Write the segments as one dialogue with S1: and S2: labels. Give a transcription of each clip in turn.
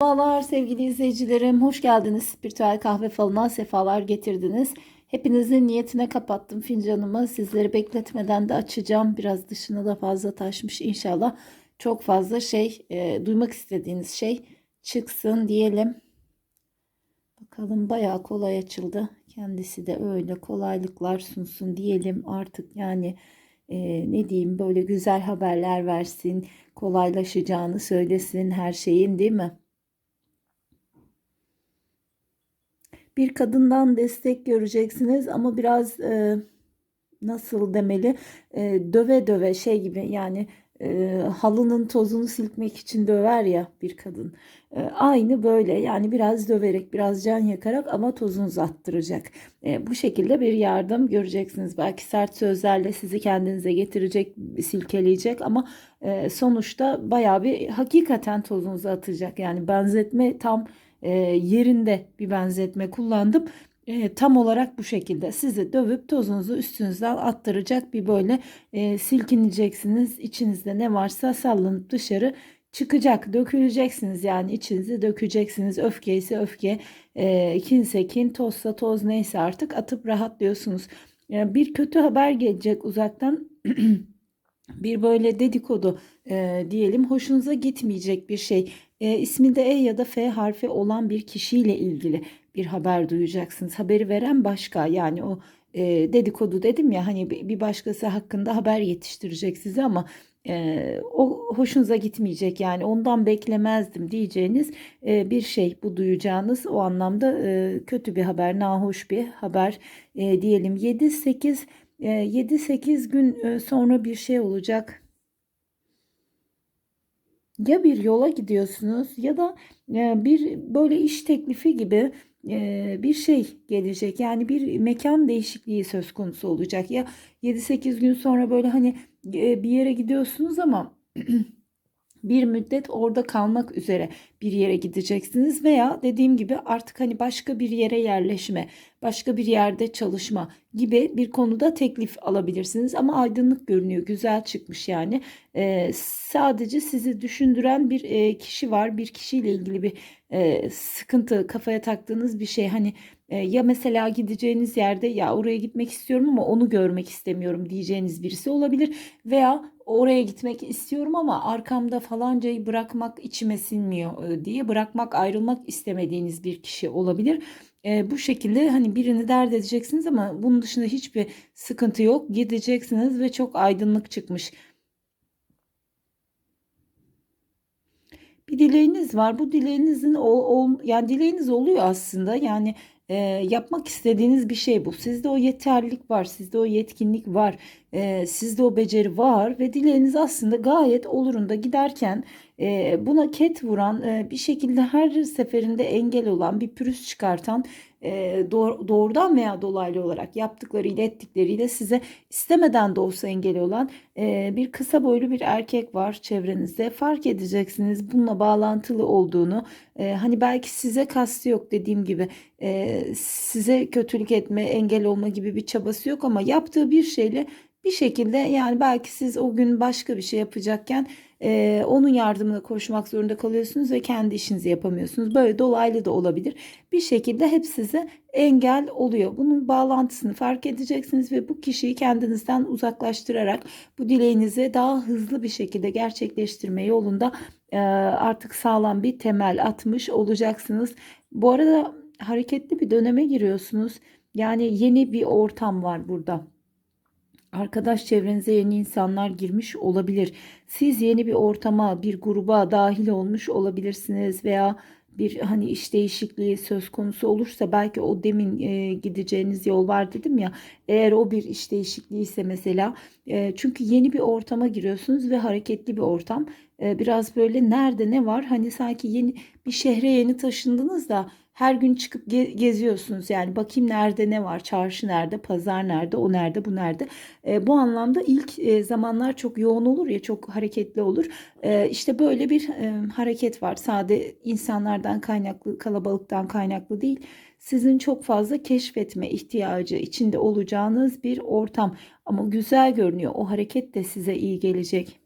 S1: Merhabalar sevgili izleyicilerim. Hoş geldiniz. Spiritüel kahve falına sefalar getirdiniz. Hepinizin niyetine kapattım fincanımı. Sizleri bekletmeden de açacağım. Biraz dışına da fazla taşmış inşallah. Çok fazla şey, e, duymak istediğiniz şey çıksın diyelim. Bakalım bayağı kolay açıldı. Kendisi de öyle kolaylıklar sunsun diyelim artık yani e, ne diyeyim böyle güzel haberler versin, kolaylaşacağını söylesin her şeyin değil mi? Bir kadından destek göreceksiniz ama biraz e, nasıl demeli e, döve döve şey gibi yani e, halının tozunu silmek için döver ya bir kadın. E, aynı böyle yani biraz döverek biraz can yakarak ama tozunu uzattıracak. E, bu şekilde bir yardım göreceksiniz. Belki sert sözlerle sizi kendinize getirecek, silkeleyecek ama e, sonuçta bayağı bir hakikaten tozunuzu atacak. Yani benzetme tam e, yerinde bir benzetme kullandım. E, tam olarak bu şekilde sizi dövüp tozunuzu üstünüzden attıracak bir böyle e, silkineceksiniz. İçinizde ne varsa sallanıp dışarı çıkacak, döküleceksiniz yani içinizi dökeceksiniz. Öfke ise öfke, e, kinse kin, tozsa toz neyse artık atıp rahatlıyorsunuz. E, bir kötü haber gelecek uzaktan. bir böyle dedikodu e, diyelim hoşunuza gitmeyecek bir şey e, isminde E ya da F harfi olan bir kişiyle ilgili bir haber duyacaksınız. Haberi veren başka. Yani o e, dedikodu dedim ya hani bir başkası hakkında haber yetiştirecek size ama e, o hoşunuza gitmeyecek. Yani ondan beklemezdim diyeceğiniz e, bir şey bu duyacağınız. O anlamda e, kötü bir haber nahoş bir haber. E, diyelim 7-8 7-8 gün sonra bir şey olacak ya bir yola gidiyorsunuz ya da bir böyle iş teklifi gibi bir şey gelecek. Yani bir mekan değişikliği söz konusu olacak. Ya 7-8 gün sonra böyle hani bir yere gidiyorsunuz ama bir müddet orada kalmak üzere bir yere gideceksiniz veya dediğim gibi artık hani başka bir yere yerleşme, başka bir yerde çalışma gibi bir konuda teklif alabilirsiniz ama aydınlık görünüyor, güzel çıkmış yani. Ee, sadece sizi düşündüren bir e, kişi var, bir kişiyle ilgili bir e, sıkıntı, kafaya taktığınız bir şey. Hani e, ya mesela gideceğiniz yerde ya oraya gitmek istiyorum ama onu görmek istemiyorum diyeceğiniz birisi olabilir veya oraya gitmek istiyorum ama arkamda falancayı bırakmak içime sinmiyor e, diye bırakmak ayrılmak istemediğiniz bir kişi olabilir. E, bu şekilde hani birini dert edeceksiniz ama bunun dışında hiçbir sıkıntı yok. Gideceksiniz ve çok aydınlık çıkmış. Bir dileğiniz var. Bu dileğinizin o, o yani dileğiniz oluyor aslında. Yani e, yapmak istediğiniz bir şey bu. Sizde o yeterlilik var, sizde o yetkinlik var, e, sizde o beceri var ve dileğiniz aslında gayet olurunda giderken e, buna ket vuran, e, bir şekilde her seferinde engel olan, bir pürüz çıkartan e, doğrudan veya dolaylı olarak yaptıklarıyla ettikleriyle size istemeden de olsa engel olan e, bir kısa boylu bir erkek var çevrenizde. Fark edeceksiniz bununla bağlantılı olduğunu. E, hani belki size kastı yok dediğim gibi size kötülük etme, engel olma gibi bir çabası yok ama yaptığı bir şeyle bir şekilde yani belki siz o gün başka bir şey yapacakken e, onun yardımına koşmak zorunda kalıyorsunuz ve kendi işinizi yapamıyorsunuz. Böyle dolaylı da olabilir. Bir şekilde hep size engel oluyor. Bunun bağlantısını fark edeceksiniz ve bu kişiyi kendinizden uzaklaştırarak bu dileğinizi daha hızlı bir şekilde gerçekleştirme yolunda e, artık sağlam bir temel atmış olacaksınız. Bu arada hareketli bir döneme giriyorsunuz. Yani yeni bir ortam var burada arkadaş çevrenize yeni insanlar girmiş olabilir. Siz yeni bir ortama, bir gruba dahil olmuş olabilirsiniz veya bir hani iş değişikliği söz konusu olursa belki o demin e, gideceğiniz yol var dedim ya. Eğer o bir iş değişikliği ise mesela e, çünkü yeni bir ortama giriyorsunuz ve hareketli bir ortam. E, biraz böyle nerede ne var? Hani sanki yeni bir şehre yeni taşındınız da her gün çıkıp ge geziyorsunuz. Yani bakayım nerede ne var çarşı nerede pazar nerede o nerede bu nerede. E, bu anlamda ilk e, zamanlar çok yoğun olur ya çok hareketli olur. E, işte böyle bir e, hareket var. Sade insanlardan kaynaklı kalabalıktan kaynaklı değil. Sizin çok fazla keşfetme ihtiyacı içinde olacağınız bir ortam. Ama güzel görünüyor. O hareket de size iyi gelecek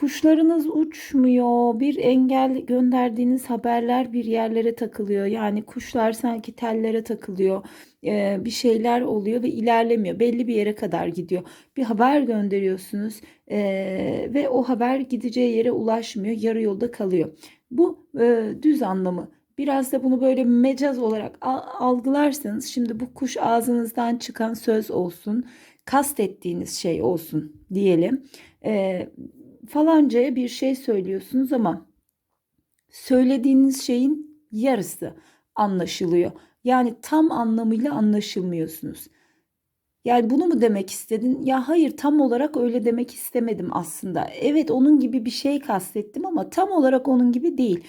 S1: Kuşlarınız uçmuyor. Bir engel gönderdiğiniz haberler bir yerlere takılıyor. Yani kuşlar sanki tellere takılıyor. Ee, bir şeyler oluyor ve ilerlemiyor. Belli bir yere kadar gidiyor. Bir haber gönderiyorsunuz ee, ve o haber gideceği yere ulaşmıyor. Yarı yolda kalıyor. Bu e, düz anlamı. Biraz da bunu böyle mecaz olarak al- algılarsanız şimdi bu kuş ağzınızdan çıkan söz olsun, kastettiğiniz şey olsun diyelim. Ee, falancaya bir şey söylüyorsunuz ama söylediğiniz şeyin yarısı anlaşılıyor. Yani tam anlamıyla anlaşılmıyorsunuz. Yani bunu mu demek istedin? Ya hayır tam olarak öyle demek istemedim aslında. Evet onun gibi bir şey kastettim ama tam olarak onun gibi değil.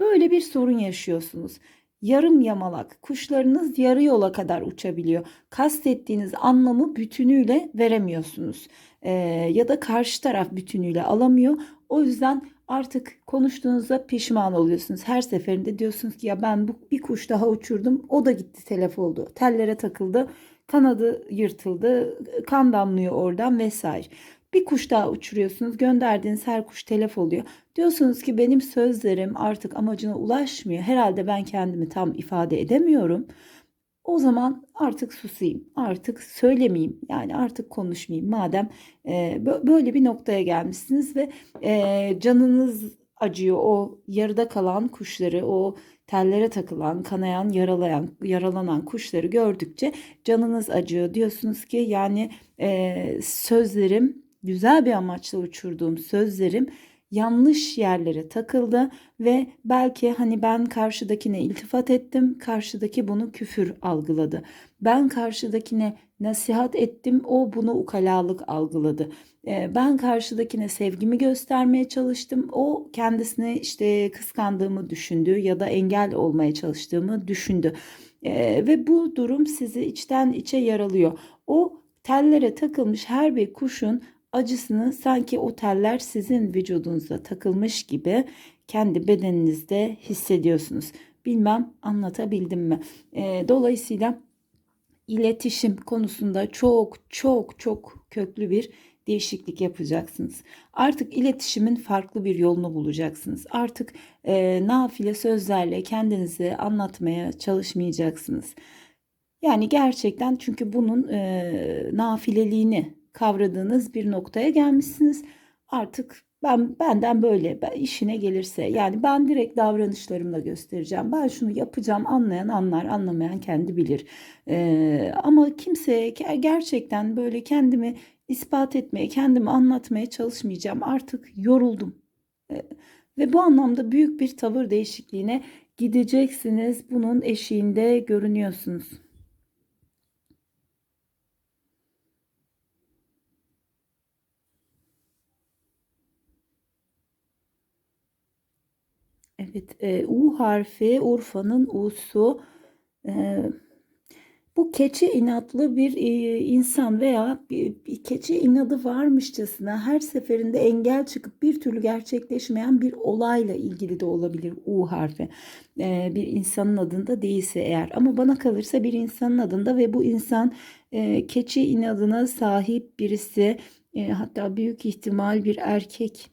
S1: Böyle bir sorun yaşıyorsunuz. Yarım yamalak kuşlarınız yarı yola kadar uçabiliyor. Kastettiğiniz anlamı bütünüyle veremiyorsunuz. Ee, ya da karşı taraf bütünüyle alamıyor. O yüzden artık konuştuğunuzda pişman oluyorsunuz. Her seferinde diyorsunuz ki ya ben bu bir kuş daha uçurdum. O da gitti telef oldu. Tellere takıldı. Kanadı yırtıldı. Kan damlıyor oradan vesaire. Bir kuş daha uçuruyorsunuz. Gönderdiğiniz her kuş telef oluyor. Diyorsunuz ki benim sözlerim artık amacına ulaşmıyor. Herhalde ben kendimi tam ifade edemiyorum. O zaman artık susayım, artık söylemeyeyim, yani artık konuşmayayım. Madem e, bö- böyle bir noktaya gelmişsiniz ve e, canınız acıyor o yarıda kalan kuşları, o tellere takılan, kanayan, yaralayan, yaralanan kuşları gördükçe canınız acıyor. Diyorsunuz ki yani e, sözlerim, güzel bir amaçla uçurduğum sözlerim yanlış yerlere takıldı ve belki hani ben karşıdakine iltifat ettim, karşıdaki bunu küfür algıladı. Ben karşıdakine nasihat ettim, o bunu ukalalık algıladı. Ee, Ben karşıdakine sevgimi göstermeye çalıştım, o kendisini işte kıskandığımı düşündü ya da engel olmaya çalıştığımı düşündü. Ee, Ve bu durum sizi içten içe yaralıyor. O tellere takılmış her bir kuşun acısını sanki o teller sizin vücudunuza takılmış gibi kendi bedeninizde hissediyorsunuz. Bilmem anlatabildim mi? Ee, dolayısıyla iletişim konusunda çok çok çok köklü bir değişiklik yapacaksınız. Artık iletişimin farklı bir yolunu bulacaksınız. Artık e, nafile sözlerle kendinizi anlatmaya çalışmayacaksınız. Yani gerçekten çünkü bunun e, nafileliğini kavradığınız bir noktaya gelmişsiniz. Artık ben benden böyle ben, işine gelirse yani ben direkt davranışlarımla göstereceğim. Ben şunu yapacağım anlayan anlar anlamayan kendi bilir. E, ama kimseye ge- gerçekten böyle kendimi ispat etmeye kendimi anlatmaya çalışmayacağım. Artık yoruldum. E, ve bu anlamda büyük bir tavır değişikliğine gideceksiniz. Bunun eşiğinde görünüyorsunuz. E, U harfi Urfa'nın U'su. E, bu keçi inatlı bir e, insan veya bir, bir keçi inadı varmışçasına her seferinde engel çıkıp bir türlü gerçekleşmeyen bir olayla ilgili de olabilir U harfi. E, bir insanın adında değilse eğer. Ama bana kalırsa bir insanın adında ve bu insan e, keçi inadına sahip birisi. E, hatta büyük ihtimal bir erkek.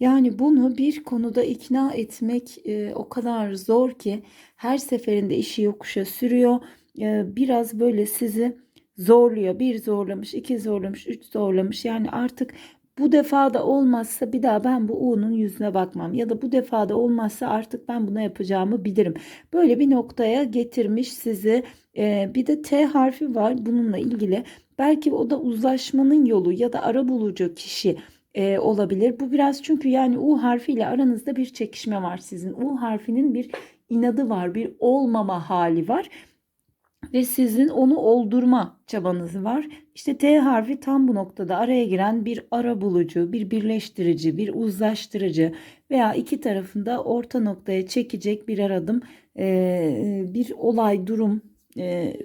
S1: Yani bunu bir konuda ikna etmek e, o kadar zor ki her seferinde işi yokuşa sürüyor. E, biraz böyle sizi zorluyor. Bir zorlamış, iki zorlamış, üç zorlamış. Yani artık bu defa da olmazsa bir daha ben bu U'nun yüzüne bakmam. Ya da bu defa da olmazsa artık ben buna yapacağımı bilirim. Böyle bir noktaya getirmiş sizi. E, bir de T harfi var bununla ilgili. Belki o da uzlaşmanın yolu ya da arabulucu kişi e, olabilir. Bu biraz çünkü yani U harfiyle aranızda bir çekişme var sizin. U harfinin bir inadı var, bir olmama hali var ve sizin onu oldurma çabanız var. İşte T harfi tam bu noktada araya giren bir ara bulucu, bir birleştirici, bir uzlaştırıcı veya iki tarafında orta noktaya çekecek birer adım, e, bir olay, durum, e,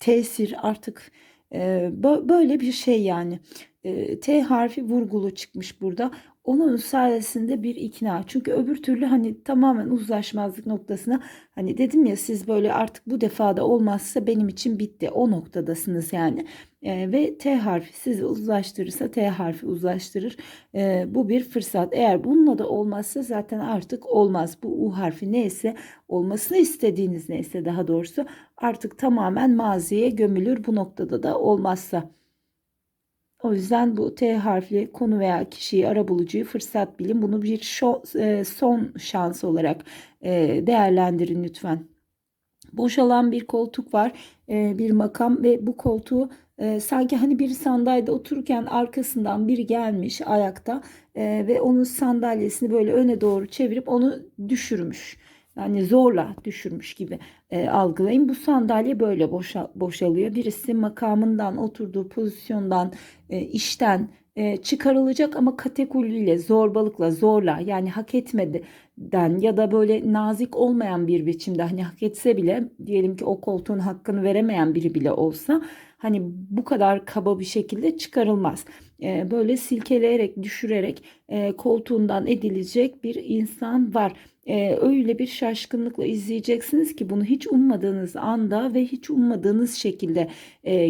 S1: tesir artık e, bö- böyle bir şey yani. E, T harfi vurgulu çıkmış burada. onun sayesinde bir ikna. Çünkü öbür türlü hani tamamen uzlaşmazlık noktasına hani dedim ya siz böyle artık bu defada olmazsa benim için bitti. O noktadasınız yani. E, ve T harfi sizi uzlaştırırsa T harfi uzlaştırır. E, bu bir fırsat. Eğer bununla da olmazsa zaten artık olmaz. Bu U harfi neyse olmasını istediğiniz neyse daha doğrusu artık tamamen maziye gömülür bu noktada da olmazsa. O yüzden bu T harfli konu veya kişiyi arabulucuyu fırsat bilin. Bunu bir şo- e, son şans olarak e, değerlendirin lütfen. Boşalan bir koltuk var, e, bir makam ve bu koltuğu e, sanki hani bir sandalyede otururken arkasından biri gelmiş ayakta e, ve onun sandalyesini böyle öne doğru çevirip onu düşürmüş. Yani zorla düşürmüş gibi e, algılayın. Bu sandalye böyle boşa, boşalıyor. Birisi makamından, oturduğu pozisyondan, e, işten e, çıkarılacak ama kategoriyle, zorbalıkla, zorla yani hak etmeden ya da böyle nazik olmayan bir biçimde hani hak etse bile diyelim ki o koltuğun hakkını veremeyen biri bile olsa hani bu kadar kaba bir şekilde çıkarılmaz. E, böyle silkeleyerek, düşürerek e, koltuğundan edilecek bir insan var e, öyle bir şaşkınlıkla izleyeceksiniz ki bunu hiç ummadığınız anda ve hiç ummadığınız şekilde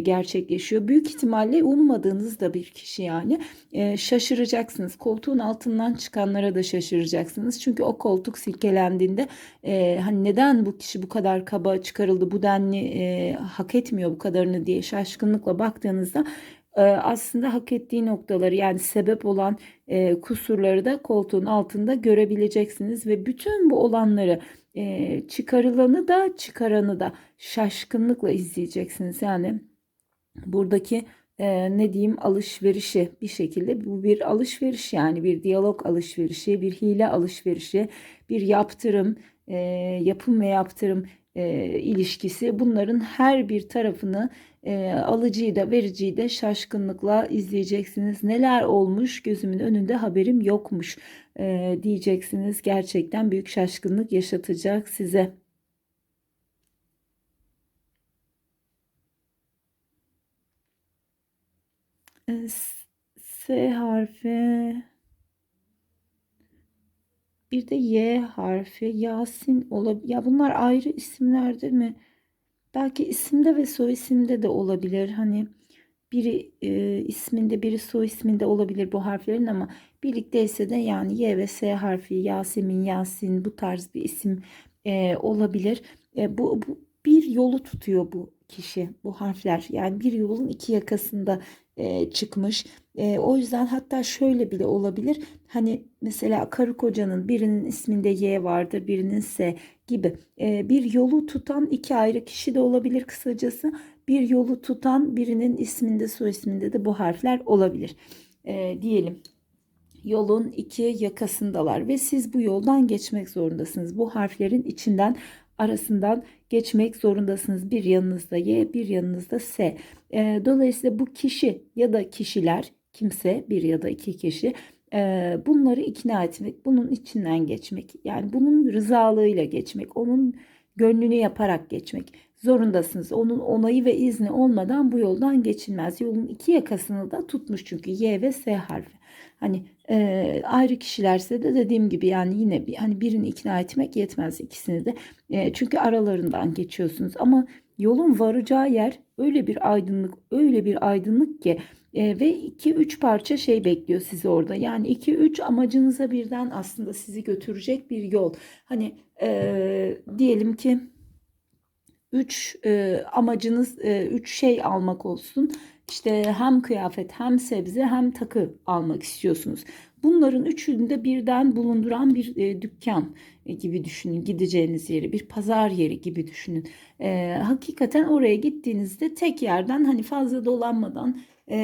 S1: gerçekleşiyor. Büyük ihtimalle ummadığınız da bir kişi yani şaşıracaksınız. Koltuğun altından çıkanlara da şaşıracaksınız. Çünkü o koltuk silkelendiğinde hani neden bu kişi bu kadar kaba çıkarıldı, bu denli e, hak etmiyor bu kadarını diye şaşkınlıkla baktığınızda aslında hak ettiği noktaları yani sebep olan e, kusurları da koltuğun altında görebileceksiniz ve bütün bu olanları e, çıkarılanı da çıkaranı da şaşkınlıkla izleyeceksiniz. Yani buradaki e, ne diyeyim alışverişi bir şekilde bu bir alışveriş yani bir diyalog alışverişi, bir hile alışverişi, bir yaptırım, yapım ve yaptırım ilişkisi bunların her bir tarafını e, alıcıyı da vericiyi de şaşkınlıkla izleyeceksiniz. Neler olmuş gözümün önünde haberim yokmuş e, diyeceksiniz. Gerçekten büyük şaşkınlık yaşatacak size. E, S harfi bir de Y harfi Yasin olabilir. Ya bunlar ayrı isimler değil mi? Belki isimde ve soy isimde de olabilir. Hani biri e, isminde biri soy isminde olabilir bu harflerin ama birlikteyse de yani Y ve S harfi Yasemin, Yasin bu tarz bir isim e, olabilir. E, bu, bu bir yolu tutuyor bu kişi bu harfler yani bir yolun iki yakasında e, çıkmış. E, o yüzden hatta şöyle bile olabilir. Hani mesela karı kocanın birinin isminde Y vardır, birinin S gibi e, bir yolu tutan iki ayrı kişi de olabilir kısacası. Bir yolu tutan birinin isminde soy isminde de bu harfler olabilir. E, diyelim yolun iki yakasındalar ve siz bu yoldan geçmek zorundasınız. Bu harflerin içinden arasından geçmek zorundasınız. Bir yanınızda Y, bir yanınızda S. Dolayısıyla bu kişi ya da kişiler, kimse bir ya da iki kişi e, bunları ikna etmek, bunun içinden geçmek, yani bunun rızalığıyla geçmek, onun gönlünü yaparak geçmek zorundasınız. Onun onayı ve izni olmadan bu yoldan geçilmez. Yolun iki yakasını da tutmuş çünkü Y ve S harfi. Hani e, ayrı kişilerse de dediğim gibi yani yine bir, hani birini ikna etmek yetmez ikisini de. E, çünkü aralarından geçiyorsunuz ama yolun varacağı yer öyle bir aydınlık, öyle bir aydınlık ki e, ve 2-3 parça şey bekliyor sizi orada. Yani 2-3 amacınıza birden aslında sizi götürecek bir yol. Hani e, diyelim ki 3 e, amacınız 3 e, üç şey almak olsun. İşte hem kıyafet hem sebze hem takı almak istiyorsunuz. Bunların üçünü de birden bulunduran bir e, dükkan gibi düşünün. Gideceğiniz yeri bir pazar yeri gibi düşünün. E, hakikaten oraya gittiğinizde tek yerden hani fazla dolanmadan e,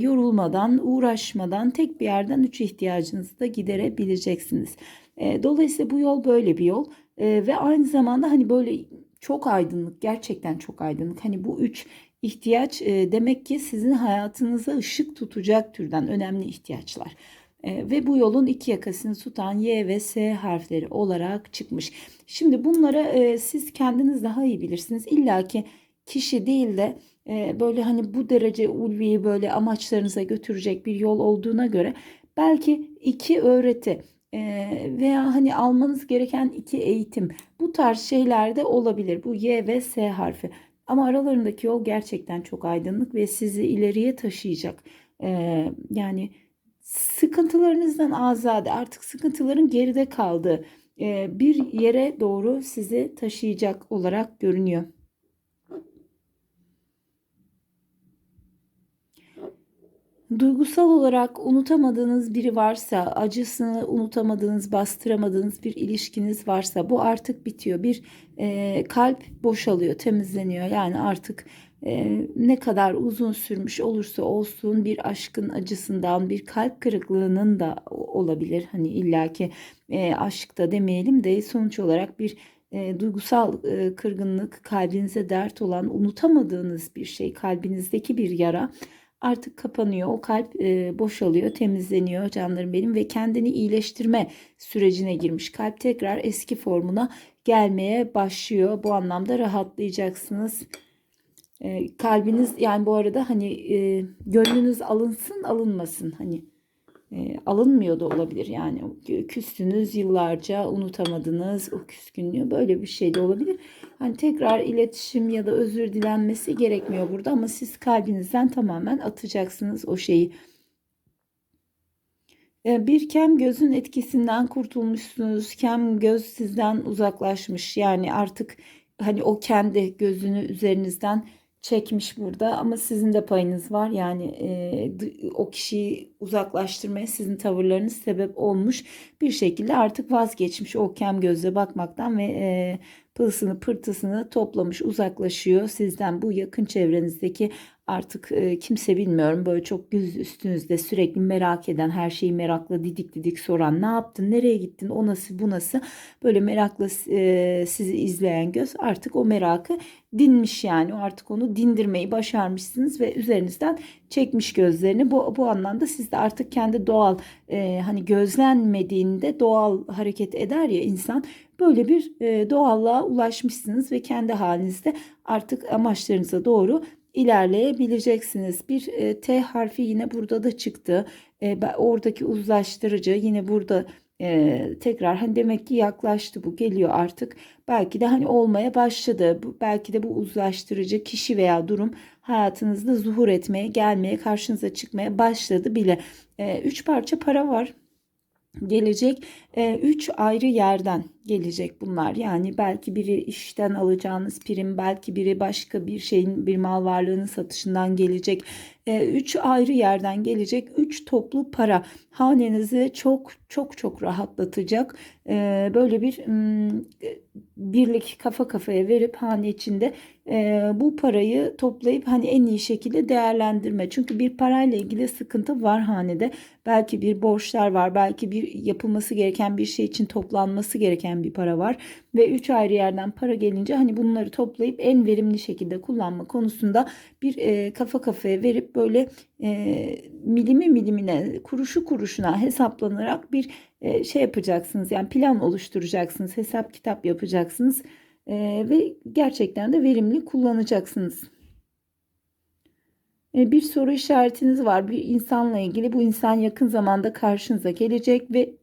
S1: yorulmadan uğraşmadan tek bir yerden üç ihtiyacınızı da giderebileceksiniz. E, dolayısıyla bu yol böyle bir yol e, ve aynı zamanda hani böyle çok aydınlık gerçekten çok aydınlık. Hani bu üç ihtiyaç e, demek ki sizin hayatınıza ışık tutacak türden önemli ihtiyaçlar. E, ve bu yolun iki yakasını tutan Y ve S harfleri olarak çıkmış. Şimdi bunlara e, siz kendiniz daha iyi bilirsiniz. İlla ki kişi değil de böyle hani bu derece ulviyi böyle amaçlarınıza götürecek bir yol olduğuna göre belki iki öğreti veya hani almanız gereken iki eğitim bu tarz şeyler de olabilir. Bu Y ve S harfi. Ama aralarındaki yol gerçekten çok aydınlık ve sizi ileriye taşıyacak. Yani sıkıntılarınızdan azade artık sıkıntıların geride kaldığı bir yere doğru sizi taşıyacak olarak görünüyor. Duygusal olarak unutamadığınız biri varsa, acısını unutamadığınız, bastıramadığınız bir ilişkiniz varsa bu artık bitiyor. Bir e, kalp boşalıyor, temizleniyor. Yani artık e, ne kadar uzun sürmüş olursa olsun bir aşkın acısından, bir kalp kırıklığının da olabilir. Hani illaki e, aşk da demeyelim de sonuç olarak bir e, duygusal e, kırgınlık, kalbinize dert olan, unutamadığınız bir şey, kalbinizdeki bir yara artık kapanıyor. O kalp e, boşalıyor, temizleniyor canlarım benim ve kendini iyileştirme sürecine girmiş. Kalp tekrar eski formuna gelmeye başlıyor. Bu anlamda rahatlayacaksınız. E, kalbiniz yani bu arada hani e, gönlünüz alınsın alınmasın hani e, alınmıyor da olabilir yani küstünüz yıllarca unutamadınız o küskünlüğü böyle bir şey de olabilir. Hani tekrar iletişim ya da özür dilenmesi gerekmiyor burada ama siz kalbinizden tamamen atacaksınız o şeyi. E, bir kem gözün etkisinden kurtulmuşsunuz. Kem göz sizden uzaklaşmış. Yani artık hani o kendi gözünü üzerinizden çekmiş burada ama sizin de payınız var. Yani e, o kişiyi uzaklaştırmaya sizin tavırlarınız sebep olmuş. Bir şekilde artık vazgeçmiş o kem gözle bakmaktan ve e, pılsını pırtısını toplamış uzaklaşıyor. Sizden bu yakın çevrenizdeki artık e, kimse bilmiyorum böyle çok yüz üstünüzde sürekli merak eden her şeyi merakla didik didik soran ne yaptın nereye gittin o nasıl bu nasıl? Böyle merakla e, sizi izleyen göz artık o merakı dinmiş yani. Artık onu dindirmeyi başarmışsınız ve üzerinizden çekmiş gözlerini. Bu, bu anlamda siz de artık kendi doğal e, hani gözlenmediğinde doğal hareket eder ya insan böyle bir e, doğallığa ulaşmışsınız ve kendi halinizde artık amaçlarınıza doğru ilerleyebileceksiniz. Bir e, T harfi yine burada da çıktı. E, oradaki uzlaştırıcı yine burada e, tekrar hani demek ki yaklaştı bu geliyor artık. Belki de hani olmaya başladı. Belki de bu uzlaştırıcı kişi veya durum hayatınızda zuhur etmeye, gelmeye, karşınıza çıkmaya başladı bile. Üç parça para var gelecek. E, üç ayrı yerden gelecek bunlar. Yani belki biri işten alacağınız prim, belki biri başka bir şeyin bir mal varlığının satışından gelecek. E, üç ayrı yerden gelecek. Üç toplu para hanenizi çok çok çok rahatlatacak. E, böyle bir m, birlik kafa kafaya verip hane içinde e, bu parayı toplayıp hani en iyi şekilde değerlendirme. Çünkü bir parayla ilgili sıkıntı var hanede. Belki bir borçlar var, belki bir yapılması gereken bir şey için toplanması gereken bir para var ve üç ayrı yerden para gelince hani bunları toplayıp en verimli şekilde kullanma konusunda bir e, kafa kafaya verip böyle e, milimi milimine, kuruşu kuruşuna hesaplanarak bir e, şey yapacaksınız. Yani plan oluşturacaksınız, hesap kitap yapacaksınız e, ve gerçekten de verimli kullanacaksınız. E, bir soru işaretiniz var bir insanla ilgili. Bu insan yakın zamanda karşınıza gelecek ve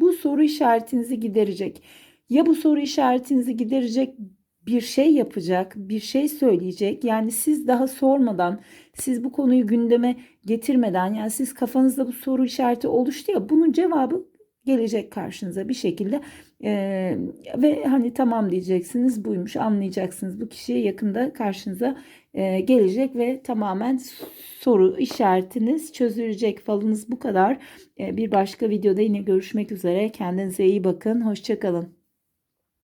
S1: bu soru işaretinizi giderecek. Ya bu soru işaretinizi giderecek bir şey yapacak, bir şey söyleyecek. Yani siz daha sormadan, siz bu konuyu gündeme getirmeden, yani siz kafanızda bu soru işareti oluştu ya, bunun cevabı gelecek karşınıza bir şekilde ee, ve hani tamam diyeceksiniz buymuş anlayacaksınız. Bu kişiye yakında karşınıza e, gelecek ve tamamen soru işaretiniz çözülecek. Falınız bu kadar. Ee, bir başka videoda yine görüşmek üzere. Kendinize iyi bakın. Hoşçakalın